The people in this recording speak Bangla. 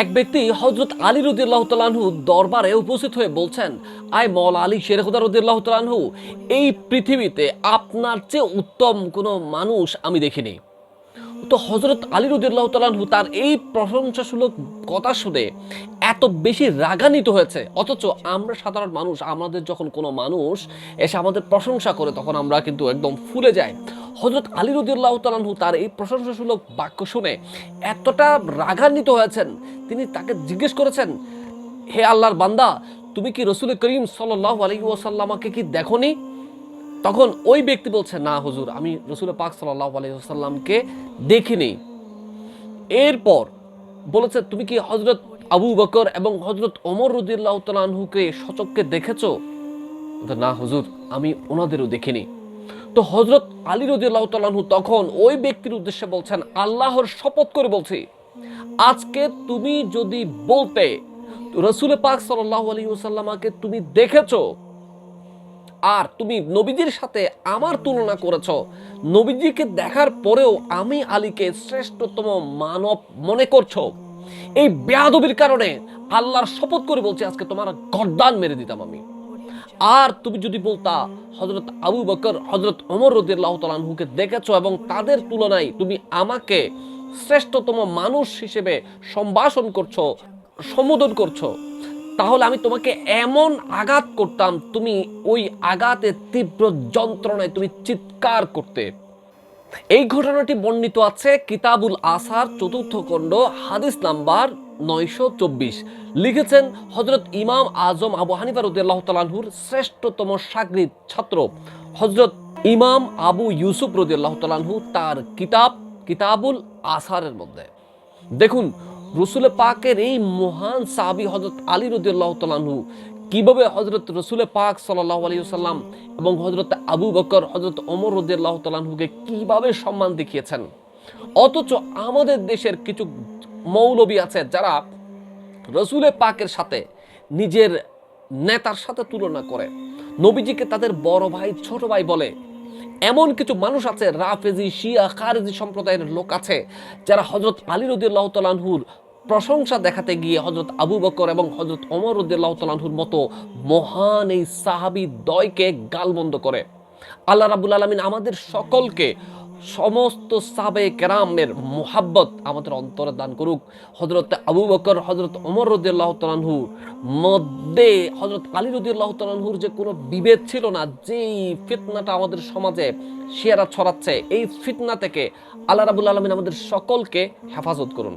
এক ব্যক্তি হজরত আলী রদিল্লাহ তালাহু দরবারে উপস্থিত হয়ে বলছেন, আয় মল আলী শেরখুদা রদিল্লাহ তালাহু এই পৃথিবীতে আপনার চেয়ে উত্তম কোনো মানুষ আমি দেখিনি। তো হজরত আলী রদিল্লাহ তালাহু তার এই প্রশংসাসূলক কথা শুনে এত বেশি রাগান্বিত হয়েছে। অথচ আমরা সাধারণ মানুষ, আমাদের যখন কোনো মানুষ এসে আমাদের প্রশংসা করে, তখন আমরা কিন্তু একদম ফুলে যাই। হজরত আলী রদিল্লাহ তালাহু তার এই প্রশংসাসূলক বাক্য শুনে এতটা রাগান্বিত হয়েছেন। তিনি তাকে জিজ্ঞেস করেছেন, হে আল্লাহর বান্দা, তুমি কি রসুল করিম সাল্লাহ আলী ওসাল্লামাকে কি দেখনি? তখন ওই ব্যক্তি বলছে, না হুজুর, আমি রসুল পাক সাল্লাহ আলাইসাল্লামকে দেখিনি। এরপর বলেছে, তুমি কি হজরত আবু বকর এবং হজরত ওমর রুদিল্লাহ তালাহুকে সচককে দেখেছ? না হুজুর, আমি ওনাদেরও দেখিনি। তো হজরত আলী রদিল্লাহ তালাহু তখন ওই ব্যক্তির উদ্দেশ্যে বলছেন, আল্লাহর শপথ করে বলছি, আজকে তুমি যদি বলতে, রসুল পাক সাল্লাহ আলী ওসাল্লামাকে তুমি দেখেছ আর তুমি নবীজির সাথে আমার তুলনা করেছ, নবীজিকে দেখার পরেও আমি আলীকে শ্রেষ্ঠতম মানব মনে করছ, এই বেয়াদবির কারণে আল্লাহর শপথ করে বলছি, আজকে তোমার গর্দান মেরে দিতাম আমি। আর তুমি যদি বলতা হজরত আবু বকর হজরত অমর রদিল্লাহ তালাহুকে দেখেছ এবং তাদের তুলনায় তুমি আমাকে শ্রেষ্ঠতম মানুষ হিসেবে সম্ভাষণ করছ, সম্বোধন করছ, তাহলে আমি তোমাকে এমন আঘাত করতাম, তুমি ওই আঘাতে তীব্র যন্ত্রণায় তুমি চিৎকার করতে। এই ঘটনাটি বর্ণিত আছে কিতাবুল আসার চতুর্থ খণ্ড, হাদিস নাম্বার নয়শো চব্বিশ। লিখেছেন হজরত ইমাম আজম আবু হানিফা রুদ্দাহ তালাহুর শ্রেষ্ঠতম সাগরিদ ছাত্র। হজরত ইমাম আবু ইউসুফ রদিয়াল্লাহ তালাহু তার কিতাব, কিতাবুল আসারের মধ্যে। দেখুন, রসুল পাকের এই মহান সাহাবি হজরত আলী রদিয়াল্লাহ তালাহু কীভাবে হজরত রসুল পাক সাল্লাহ আলী সাল্লাম এবং হজরত আবু বকর হজরত ওমর রদিয়াল্লাহ তালাহুকে কীভাবে সম্মান দেখিয়েছেন? অথচ আমাদের দেশের কিছু মৌলবী আছে যারা রসুলে পাকের সাথে নিজের নেতার সাথে তুলনা করে। নবীজিকে তাদের বড় ভাই, ছোট ভাই বলে। এমন কিছু মানুষ আছে, রাফেজি, শিয়া, খারেজি সম্প্রদায়ের লোক আছে, যারা হজরত আলী রদিয়াল্লাহ প্রশংসা দেখাতে গিয়ে হজরত আবু বকর এবং হজরত অমর রদিয়াল্লাহ তালাহুর মতো মহান এই সাহাবি দয়কে গালবন্ধ করে। আল্লাহ রাবুল আলমিন আমাদের সকলকে সমস্ত সাবে কেরামের মোহাব্বত আমাদের অন্তরে দান করুক। হজরত আবু বকর হজরত অমর রদিয়াল্লাহ তালাহুর মধ্যে হজরত আলী রদিয়াল্লাহ তালাহুর যে কোনো বিভেদ ছিল না, যেই ফিতনাটা আমাদের সমাজে শিয়ারা ছড়াচ্ছে, এই ফিতনা থেকে আল্লাহ রাবুল আলমিন আমাদের সকলকে হেফাজত করুন।